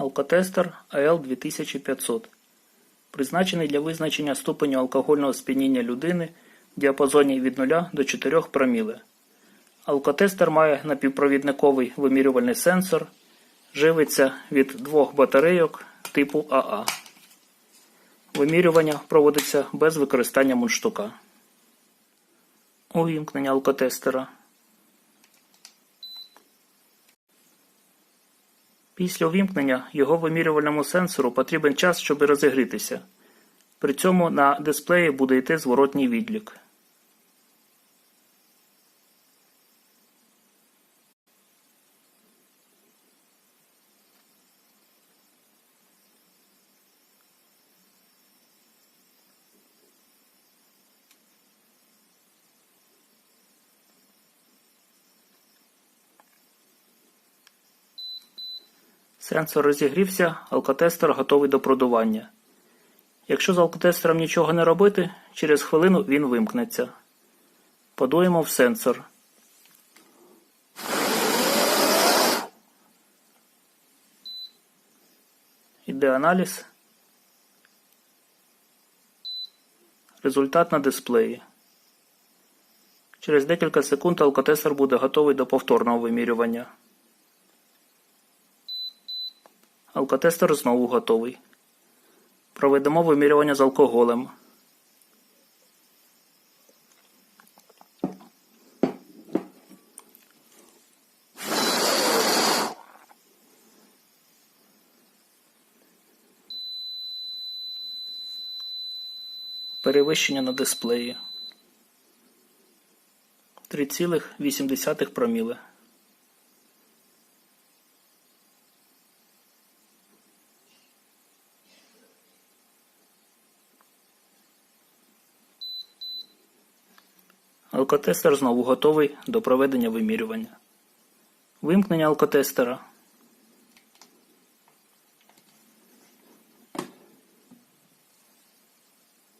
Алкотестер АЛ-2500 призначений для визначення ступеню алкогольного сп'яніння людини в діапазоні від 0 до 4 проміле. Алкотестер має напівпровідниковий вимірювальний сенсор, живиться від двох батарейок типу АА. Вимірювання проводиться без використання мундштука. Увімкнення алкотестера. Після увімкнення його вимірювальному сенсору потрібен час, щоб розігрітися. При цьому на дисплеї буде йти зворотній відлік. Сенсор розігрівся, алкотестер готовий до продування. Якщо з алкотестером нічого не робити, через хвилину він вимкнеться. Подуємо в сенсор. Іде аналіз. Результат на дисплеї. Через декілька секунд алкотестер буде готовий до повторного вимірювання. Алкотестер знову готовий. Проведемо вимірювання з алкоголем. Перевищення на дисплеї. 3,8 проміле. Алкотестер знову готовий до проведення вимірювання. Вимкнення алкотестера.